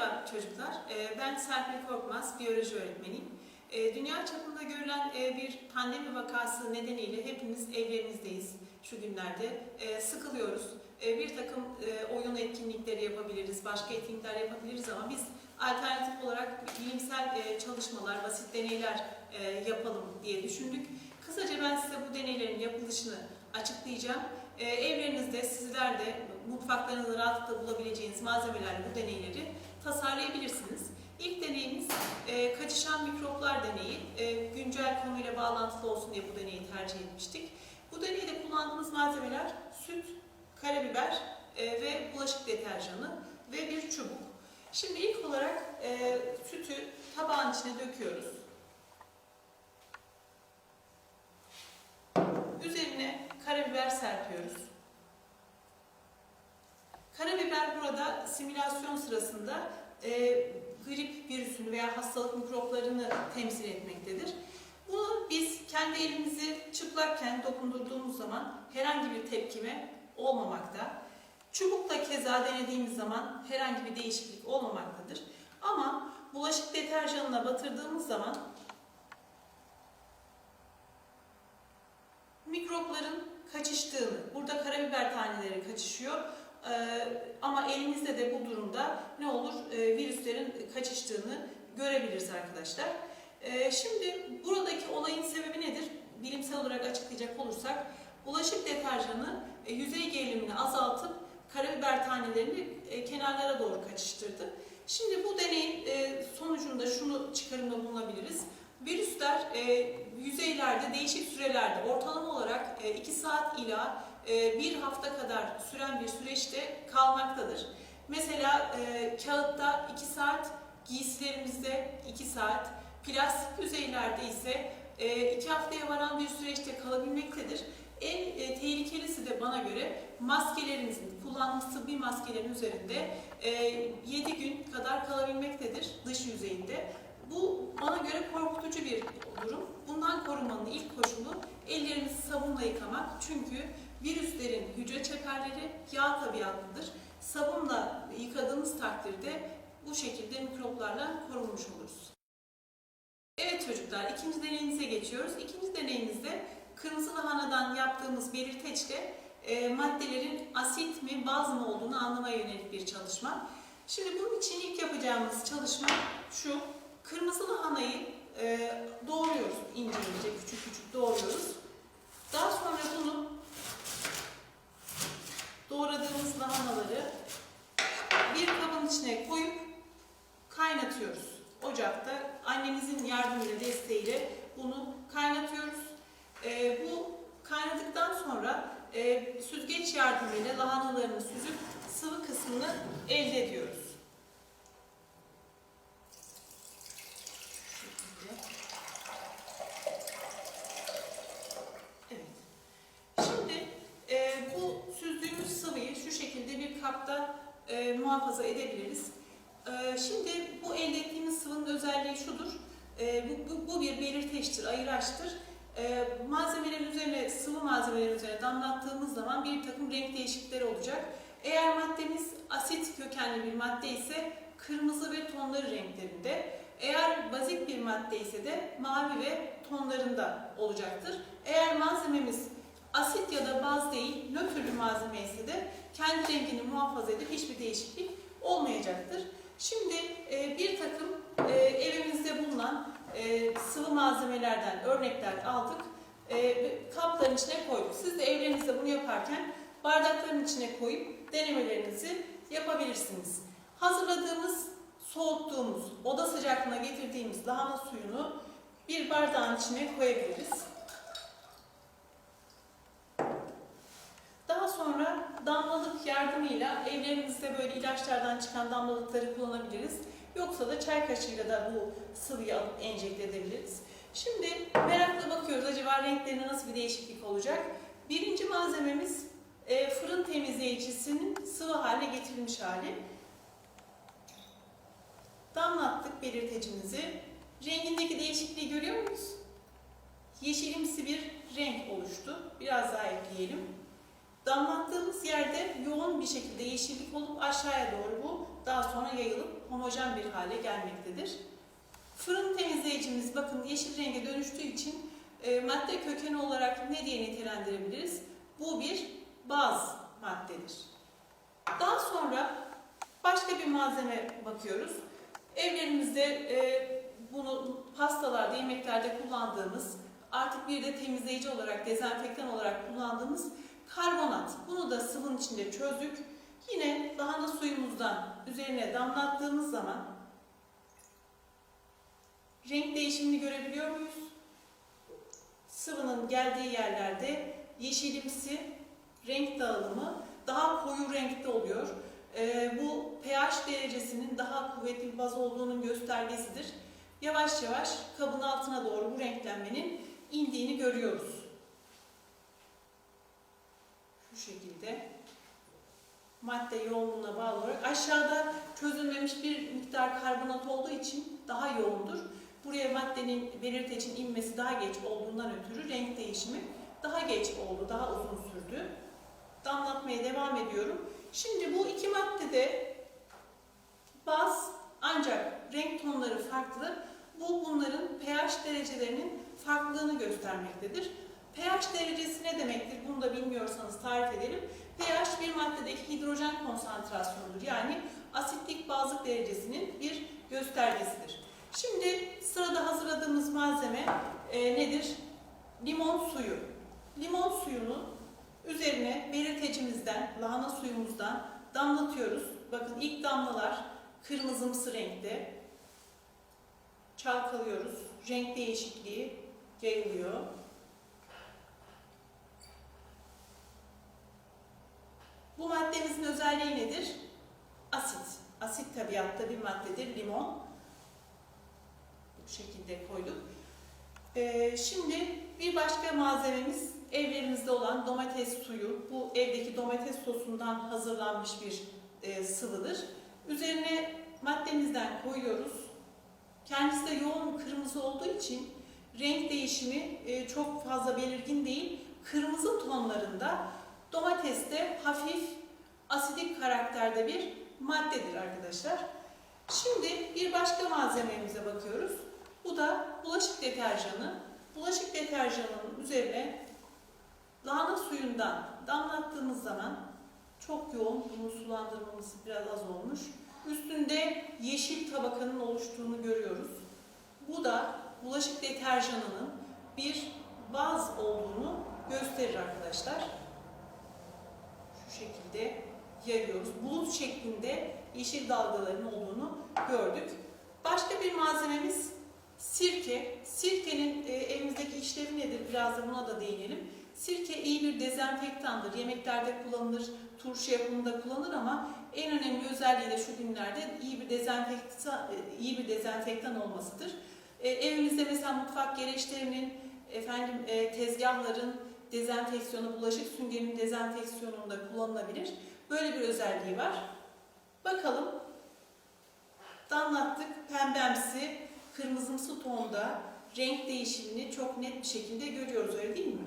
Merhaba çocuklar, Ee, ben Serpil Korkmaz, biyoloji öğretmeniyim. Ee, Dünya çapında görülen e, bir pandemi vakası nedeniyle hepimiz evlerimizdeyiz şu günlerde. Ee, Sıkılıyoruz. Bir takım e, oyun etkinlikleri yapabiliriz, başka etkinlikler yapabiliriz ama biz alternatif olarak bilimsel e, çalışmalar, basit deneyler yapalım diye düşündük. Kısaca ben size bu deneylerin yapılışını açıklayacağım. Evlerinizde sizler de mutfaklarınızda rahatlıkla bulabileceğiniz malzemelerle bu deneyleri tasarlayabilirsiniz. İlk deneyimiz e, kaçışan mikroplar deneyi. E, güncel konuyla bağlantılı olsun diye bu deneyi tercih etmiştik. Bu deneyde kullandığımız malzemeler süt, karabiber e, ve bulaşık deterjanı ve bir çubuk. Şimdi ilk olarak e, sütü tabağın içine döküyoruz. Üzerine karabiber serpiyoruz. Karabiber burada simülasyon sırasında e, grip virüsünü veya hastalık mikroplarını temsil etmektedir. Bunu biz kendi elimizi çıplakken dokundurduğumuz zaman herhangi bir tepkime olmamakta. Çubukla keza denediğimiz zaman herhangi bir değişiklik olmamaktadır. Ama bulaşık deterjanına batırdığımız zaman mikropların kaçıştığını, burada karabiber taneleri kaçışıyor ama elimizde de bu durumda ne olur Ee, virüslerin kaçıştığını görebiliriz arkadaşlar. Ee, şimdi buradaki olayın sebebi nedir? Bilimsel olarak açıklayacak olursak bulaşık deterjanı e, yüzey gerilimini azaltıp karabiber tanelerini e, kenarlara doğru kaçıştırdı. Şimdi bu deneyin e, sonucunda şunu çıkarımda bulunabiliriz. Virüsler e, yüzeylerde değişik sürelerde ortalama olarak 2 saat ila e, bir hafta kadar süren bir süreçte kalmaktadır. Mesela e, kağıtta 2 saat, giysilerimizde 2 saat, plastik yüzeylerde ise 2 haftaya varan bir süreçte kalabilmektedir. En e, tehlikelisi de bana göre maskelerimizin, kullandığımız tıbbi maskelerin üzerinde e, 7 gün kadar kalabilmektedir dış yüzeyinde. Bu bana göre korkutucu bir durum. Bundan korunmanın ilk koşulu ellerimizi sabunla yıkamak. Çünkü virüslerin hücre çeperleri yağ tabiatlıdır. Sabunla yıkadığımız takdirde bu şekilde mikroplarla korunmuş oluruz. Evet çocuklar ikinci deneyimize geçiyoruz. İkinci deneyimizde kırmızı lahanadan yaptığımız belirteçle e, maddelerin asit mi baz mı olduğunu anlamaya yönelik bir çalışma. Şimdi bunun için ilk yapacağımız çalışma şu. Kırmızı lahanayı e, doğruyoruz ince ince, küçük küçük doğruyoruz. Daha sonra bunu doğradığımız lahanaları bir kabın içine koyup kaynatıyoruz. Ocakta annemizin yardımıyla, desteğiyle bunu kaynatıyoruz. E, bu kaynadıktan sonra e, süzgeç yardımıyla lahanalarını süzüp sıvı kısmını elde ediyoruz. Evet. Şimdi e, bu süzdüğümüz sıvıyı şu şekilde bir kapta e, muhafaza edebiliriz. E, şimdi bu elde ettiğimiz sıvının özelliği şudur. E, bu, bu, bu bir belirteçtir, ayıraçtır. E, malzemelerin üzerine, sıvı malzemelerin üzerine damlattığımız zaman bir takım renk değişiklikleri olacak. Eğer maddemiz asit kökenli bir madde ise kırmızı ve tonları renklerinde. Eğer bazik bir madde ise de mavi ve tonlarında olacaktır. Eğer malzememiz asit ya da baz değil, nötr bir malzeme ise de kendi rengini muhafaza edip hiçbir değişiklik olmayacaktır. Şimdi e, bir takım e, evimizde bulunan e, sıvı malzemelerden örnekler aldık. E, kapların içine koyduk. Siz de evlerinizde bunu yaparken bardakların içine koyup denemelerinizi yapabilirsiniz. Hazırladığımız, soğuttuğumuz, oda sıcaklığına getirdiğimiz lahana suyunu bir bardağın içine koyabiliriz. Daha sonra damlalık yardımıyla evlerimizde böyle ilaçlardan çıkan damlalıkları kullanabiliriz. Yoksa da çay kaşığıyla da bu sıvıyı alıp enjekte edebiliriz. Şimdi merakla bakıyoruz acaba renklerinde nasıl bir değişiklik olacak. Birinci malzememiz e, fırın temizleyicisinin sıvı haline getirilmiş hali. Damlattık belirtecimizi. Rengindeki değişikliği görüyor muyuz? Yeşilimsi bir renk oluştu. Biraz daha ekleyelim. Damlattığımız yerde yoğun bir şekilde yeşillik olup aşağıya doğru bu daha sonra yayılıp homojen bir hale gelmektedir. Fırın temizleyicimiz bakın yeşil renge dönüştüğü için e, madde kökeni olarak ne diye nitelendirebiliriz? Bu bir baz maddedir. Daha sonra başka bir malzeme bakıyoruz. Evlerimizde e, bunu pastalarda, yemeklerde kullandığımız, artık bir de temizleyici olarak, dezenfektan olarak kullandığımız karbonat. Bunu da sıvının içinde çözdük. Yine lahana suyumuzdan üzerine damlattığımız zaman renk değişimini görebiliyor muyuz? Sıvının geldiği yerlerde yeşilimsi renk dağılımı daha koyu renkte oluyor. Ee, bu pH derecesinin daha kuvvetli bir baz olduğunun göstergesidir. Yavaş yavaş kabın altına doğru bu renklenmenin indiğini görüyoruz. Şu şekilde madde yoğunluğuna bağlı olarak aşağıda çözülmemiş bir miktar karbonat olduğu için daha yoğundur. Buraya maddenin belirtecin inmesi daha geç olduğundan ötürü renk değişimi daha geç oldu, daha uzun sürdü. Damlatmaya devam ediyorum. Şimdi bu iki maddede baz ancak renk tonları farklı. Bu bunların pH derecelerinin farklılığını göstermektedir. pH derecesi ne demektir? Bunu da bilmiyorsanız tarif edelim. pH bir maddedeki hidrojen konsantrasyonudur. Yani asitlik bazlık derecesinin bir göstergesidir. Şimdi sırada hazırladığımız malzeme e, nedir? Limon suyu. Limon suyunu üzerine belirtecimizden, lahana suyumuzdan damlatıyoruz. Bakın ilk damlalar kırmızımsı renkte. Çalkalıyoruz. Renk değişikliği yayılıyor. Bu maddemizin özelliği nedir? Asit. Asit tabiatta bir maddedir limon. Şekilde koyduk. Ee, şimdi bir başka malzememiz evlerimizde olan domates suyu. Bu evdeki domates sosundan hazırlanmış bir e, sıvıdır. Üzerine maddemizden koyuyoruz. Kendisi de yoğun kırmızı olduğu için renk değişimi e, çok fazla belirgin değil. Kırmızı tonlarında domateste hafif asidik karakterde bir maddedir arkadaşlar. Şimdi bir başka malzememize bakıyoruz. Bu da bulaşık deterjanı. Bulaşık deterjanının üzerine lahana suyundan damlattığımız zaman çok yoğun, bunu sulandırmamız biraz az olmuş. Üstünde yeşil tabakanın oluştuğunu görüyoruz. Bu da bulaşık deterjanının bir baz olduğunu gösterir arkadaşlar. Şu şekilde yayıyoruz. Bulut şeklinde yeşil dalgaların olduğunu gördük. Başka bir malzememiz sirke. Sirkenin e, evimizdeki işlevi nedir? Biraz da buna da değinelim. Sirke iyi bir dezenfektandır. Yemeklerde kullanılır, turşu yapımında kullanılır ama en önemli özelliği de şu günlerde iyi bir dezenfektan, e, iyi bir dezenfektan olmasıdır. E, evimizde mesela mutfak gereçlerinin, efendim e, tezgahların dezenfeksiyonu, bulaşık süngerinin dezenfeksiyonunda kullanılabilir. Böyle bir özelliği var. Bakalım. Damlattık pembemsi, kırmızımsı tonda renk değişimini çok net bir şekilde görüyoruz öyle değil mi?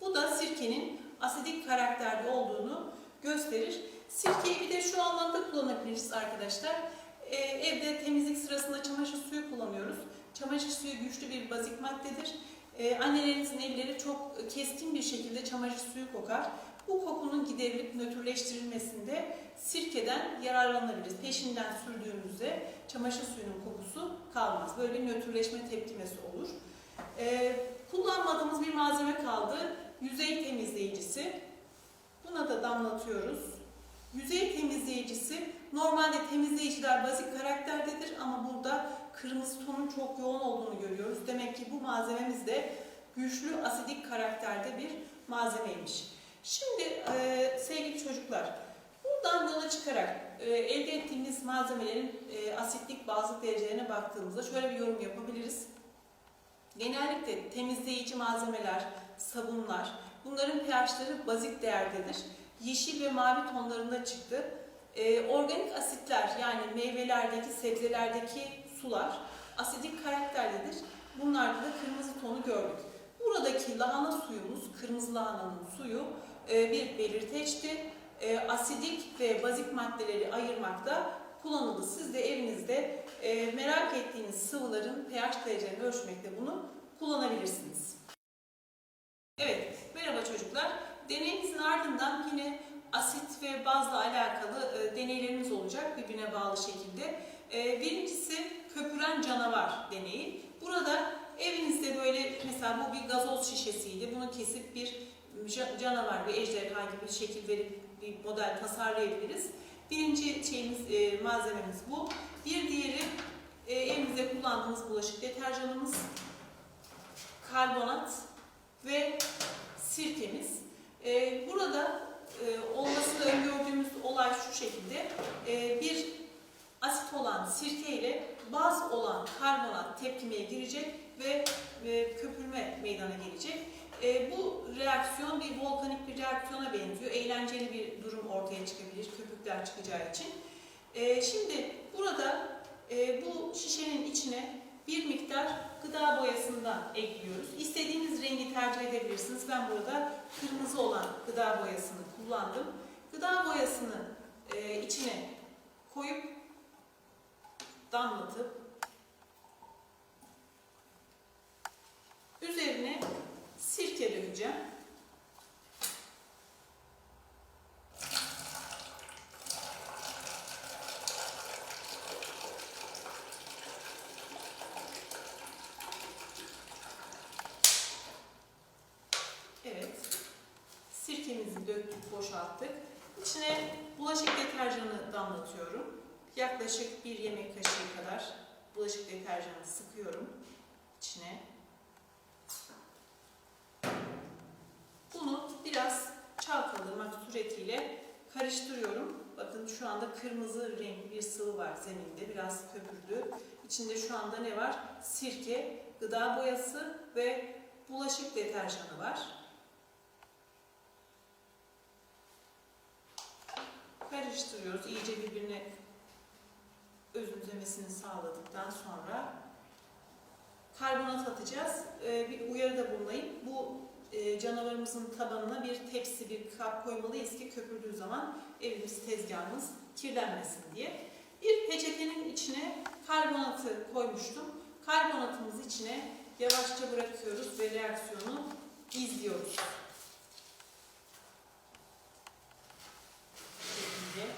Bu da sirkenin asidik karakterde olduğunu gösterir. Sirkeyi bir de şu anlamda kullanabiliriz arkadaşlar. Ee, evde temizlik sırasında çamaşır suyu kullanıyoruz. Çamaşır suyu güçlü bir bazik maddedir. Ee, annelerinizin elleri çok keskin bir şekilde çamaşır suyu kokar. Bu kokunun giderilip nötrleştirilmesinde sirkeden yararlanabiliriz. Peşinden sürdüğümüzde çamaşır suyunun kokusu kalmaz. Böyle bir nötrleşme tepkimesi olur. Ee, kullanmadığımız bir malzeme kaldı. Yüzey temizleyicisi. Buna da damlatıyoruz. Yüzey temizleyicisi normalde temizleyiciler bazik karakterdedir ama burada kırmızı tonun çok yoğun olduğunu görüyoruz. Demek ki bu malzememiz de güçlü asidik karakterde bir malzemeymiş. Çocuklar, buradan yola çıkarak e, elde ettiğimiz malzemelerin e, asitlik bazlık derecelerine baktığımızda şöyle bir yorum yapabiliriz. Genellikle temizleyici malzemeler, sabunlar, bunların pH'leri bazik değerdedir. Yeşil ve mavi tonlarında çıktı. E, organik asitler yani meyvelerdeki, sebzelerdeki sular asidik karakterlidir. Bunlarda da kırmızı tonu gördük. Buradaki lahana suyumuz, kırmızı lahananın suyu e, bir belirteçti. E, asidik ve bazik maddeleri ayırmakta kullanıldı. Siz de evinizde e, merak ettiğiniz sıvıların pH derecelerini ölçmekte bunu kullanabilirsiniz. Evet, merhaba çocuklar. Deneyimizin ardından yine asit ve bazla alakalı e, deneylerimiz olacak birbirine bağlı şekilde. E, birincisi köpüren canavar deneyi. Burada evinizde böyle mesela bu bir gazoz şişesiydi. Bunu kesip bir ca- canavar, bir ejderha gibi şekil verip bir model tasarlayabiliriz. Birinci şeyimiz, e, malzememiz bu. Bir diğeri e, evinizde kullandığımız bulaşık deterjanımız, karbonat ve sirkemiz. E, burada e, olmasını öngördüğümüz olay şu şekilde. E, bir asit olan sirke ile baz olan karbonat tepkimeye girecek ve e, köpürme meydana gelecek. E, bu reaksiyon bir volkanik bir reaksiyona benziyor. Eğlenceli bir durum ortaya çıkabilir köpükler çıkacağı için. E, şimdi burada e, bu şişenin içine bir miktar gıda boyasından ekliyoruz. İstediğiniz rengi tercih edebilirsiniz. Ben burada kırmızı olan gıda boyasını kullandım. Gıda boyasını e, içine koyup damlatıp üzerine dökeceğim. Evet. Sirkemizi döktük, boşalttık. İçine bulaşık deterjanı damlatıyorum. Yaklaşık bir yemek kaşığı kadar bulaşık deterjanı sıkıyorum içine. Bunu biraz çalkalamak suretiyle karıştırıyorum. Bakın şu anda kırmızı renkli bir sıvı var zeminde. Biraz köpürdü. İçinde şu anda ne var? Sirke, gıda boyası ve bulaşık deterjanı var. Karıştırıyoruz. iyice birbirine özümsemesini sağladıktan sonra karbonat atacağız. Ee, bir uyarıda bulunayım. Bu e, canavarımızın tabanına bir tepsi, bir kap koymalıyız ki köpürdüğü zaman evimiz, tezgahımız kirlenmesin diye. Bir peçetenin içine karbonatı koymuştum. Karbonatımızı içine yavaşça bırakıyoruz ve reaksiyonu izliyoruz. Bu şekilde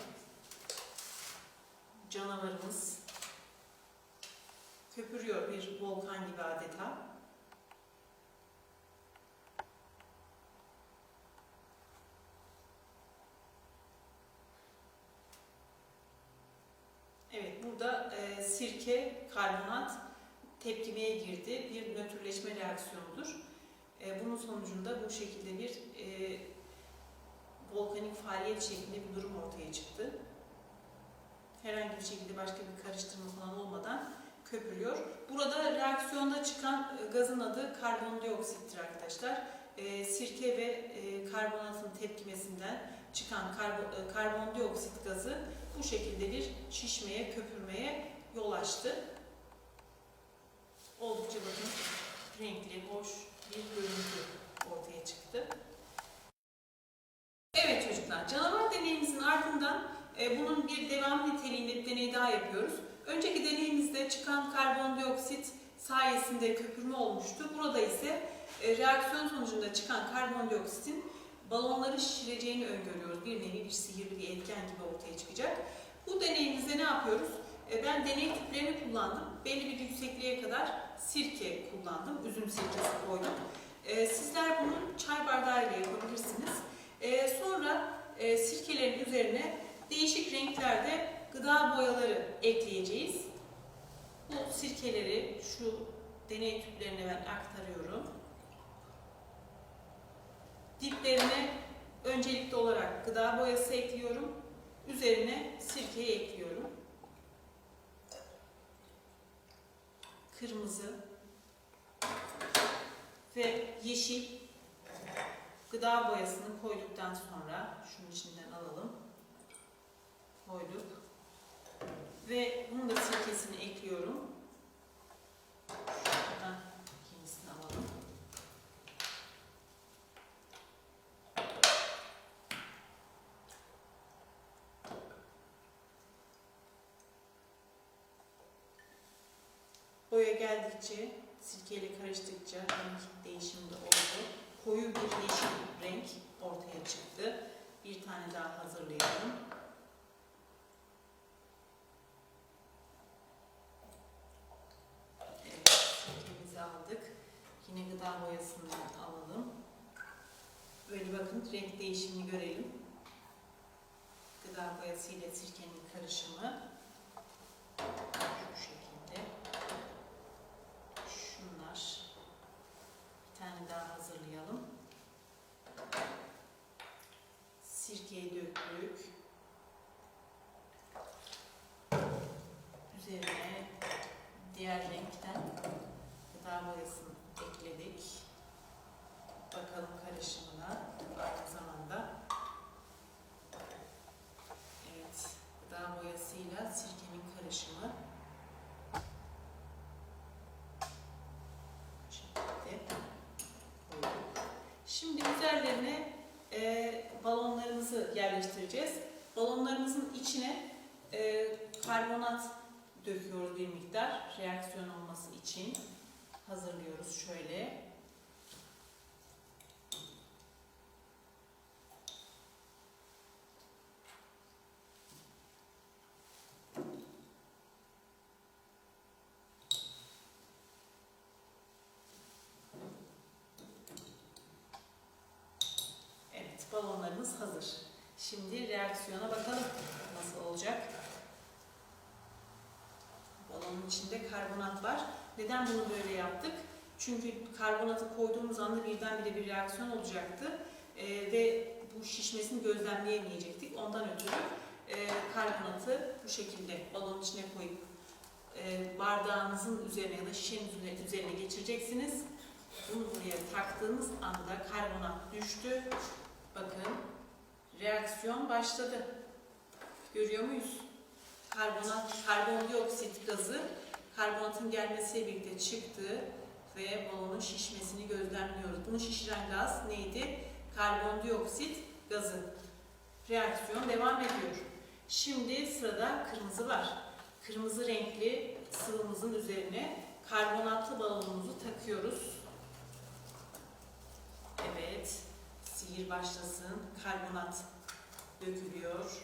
canavarımız köpürüyor bir volkan gibi adeta. Evet, burada e, sirke, karbonat tepkimeye girdi. Bir nötrleşme reaksiyonudur. E, bunun sonucunda bu şekilde bir e, volkanik faaliyet şeklinde bir durum ortaya çıktı. Herhangi bir şekilde başka bir karıştırma falan olmadan köpürüyor. Burada reaksiyonda çıkan e, gazın adı karbondioksittir arkadaşlar. E, sirke ve e, karbonatın tepkimesinden çıkan karbo, e, karbondioksit gazı bu şekilde bir şişmeye, köpürmeye yol açtı. Oldukça bakın renkli, hoş bir görüntü ortaya çıktı. Evet çocuklar, canavar deneyimizin ardından e, bunun bir devam niteliğinde bir deney daha yapıyoruz. Önceki deneyimizde çıkan karbondioksit sayesinde köpürme olmuştu. Burada ise e, reaksiyon sonucunda çıkan karbondioksitin balonları şişireceğini öngörüyoruz. Bir nevi bir sihirli bir etken gibi ortaya çıkacak. Bu deneyimizde ne yapıyoruz? E, ben deney tüplerini kullandım. Belli bir yüksekliğe kadar sirke kullandım. Üzüm sirkesi koydum. E, sizler bunu çay bardağıyla yapabilirsiniz. E, sonra sirkelerin üzerine değişik renklerde gıda boyaları ekleyeceğiz. Bu sirkeleri şu deney tüplerine ben aktarıyorum. Diplerine öncelikli olarak gıda boyası ekliyorum. Üzerine sirkeyi ekliyorum. Kırmızı ve yeşil gıda boyasını koyduktan sonra şunun içinden alalım. Koyduk. Ve bunun da sirkesini ekliyorum. Boya geldikçe, sirkeyle karıştıkça renk değişimi de oldu. Koyu bir yeşil renk ortaya çıktı. Bir tane daha hazırlayalım. Evet, aldık. Yine gıda boyasından alalım. Böyle bakın renk değişimini görelim. Gıda boyası ile sirkenin karışımı. Şu şekilde. Şunlar. Bir tane daha hazırlayalım. Sirkeyi döktük. Üzerine diğer renkten gıda boyasını ekledik. Bakalım karışımına aynı zamanda. Evet, gıda boyasıyla sirkenin karışımı. Bu şekilde koyduk. Şimdi üzerlerine e, balonlarımızı yerleştireceğiz. Balonlarımızın içine e, karbonat döküyoruz bir miktar reaksiyon olması için. Hazırlıyoruz şöyle. Balonlarımız hazır. Şimdi reaksiyona bakalım nasıl olacak. Balonun içinde karbonat var. Neden bunu böyle yaptık? Çünkü karbonatı koyduğumuz anda birdenbire bir reaksiyon olacaktı. Ee, ve bu şişmesini gözlemleyemeyecektik. Ondan ötürü e, karbonatı bu şekilde balonun içine koyup e, bardağınızın üzerine ya da şişenin üzerine, üzerine geçireceksiniz. Bunu buraya taktığınız anda karbonat düştü. Bakın reaksiyon başladı. Görüyor muyuz? Karbonat, karbondioksit gazı karbonatın gelmesiyle birlikte çıktı ve balonun şişmesini gözlemliyoruz. Bunu şişiren gaz neydi? Karbondioksit gazı. Reaksiyon devam ediyor. Şimdi sırada kırmızı var. Kırmızı renkli sıvımızın üzerine karbonatlı balonumuzu takıyoruz. Evet, sihir başlasın. Karbonat dökülüyor.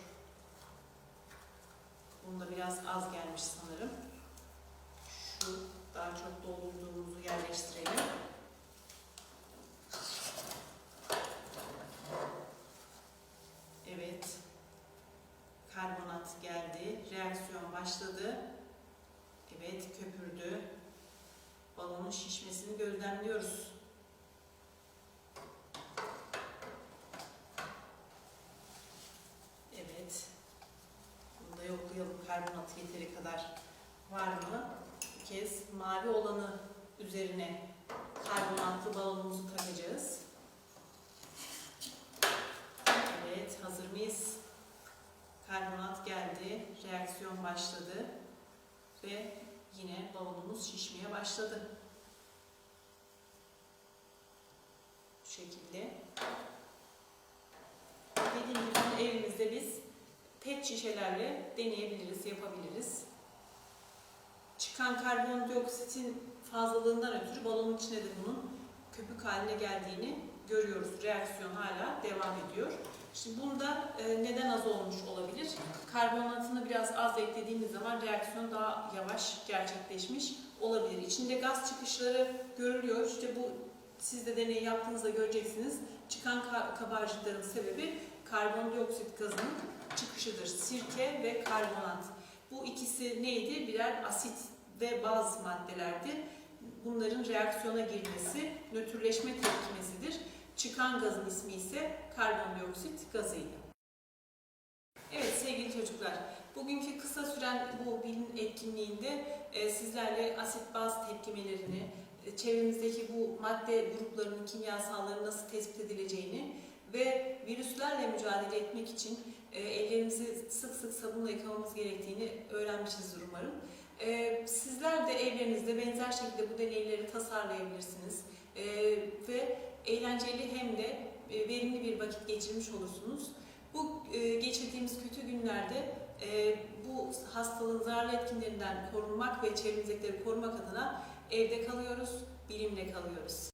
Bunda biraz az gelmiş sanırım. Şu daha çok doldurduğumuzu yerleştirelim. Evet. Karbonat geldi. Reaksiyon başladı. Evet, köpürdü. Balonun şişmesini gözlemliyoruz. Evet. Bunu da yoklayalım. Karbonat yeteri kadar var mı? Bir kez mavi olanı üzerine karbonatlı balonumuzu takacağız. Evet, hazır mıyız? Karbonat geldi, reaksiyon başladı ve yine balonumuz şişmeye başladı. Bu şekilde. Dediğim gibi bunu evimizde biz pet şişelerle deneyebiliriz, yapabiliriz. Çıkan karbondioksitin fazlalığından ötürü balonun içine de bunun köpük haline geldiğini görüyoruz. Reaksiyon hala devam ediyor. Şimdi bunda e, neden az olmuş olabilir? Karbonatını biraz az eklediğimiz zaman reaksiyon daha yavaş gerçekleşmiş olabilir. İçinde gaz çıkışları görülüyor. İşte bu siz de deney yaptığınızda göreceksiniz. Çıkan ka- kabarcıkların sebebi karbondioksit gazının çıkışıdır. Sirke ve karbonat. Bu ikisi neydi? Birer asit ve baz maddelerdi. Bunların reaksiyona girmesi nötrleşme tepkimesidir. Çıkan gazın ismi ise karbondioksit gazıydı. Evet sevgili çocuklar, bugünkü kısa süren bu bilim etkinliğinde e, sizlerle asit baz tepkimelerini, e, çevremizdeki bu madde gruplarının kimyasalları nasıl tespit edileceğini ve virüslerle mücadele etmek için ellerimizi sık sık sabunla yıkamamız gerektiğini öğrenmişizdir umarım. E, sizler de evlerinizde benzer şekilde bu deneyleri tasarlayabilirsiniz E, ve eğlenceli hem de e, verimli bir vakit geçirmiş olursunuz. Bu e, geçirdiğimiz kötü günlerde e, bu hastalığın zararlı etkinlerinden korunmak ve çevremizdekileri korumak adına evde kalıyoruz, bilimle kalıyoruz.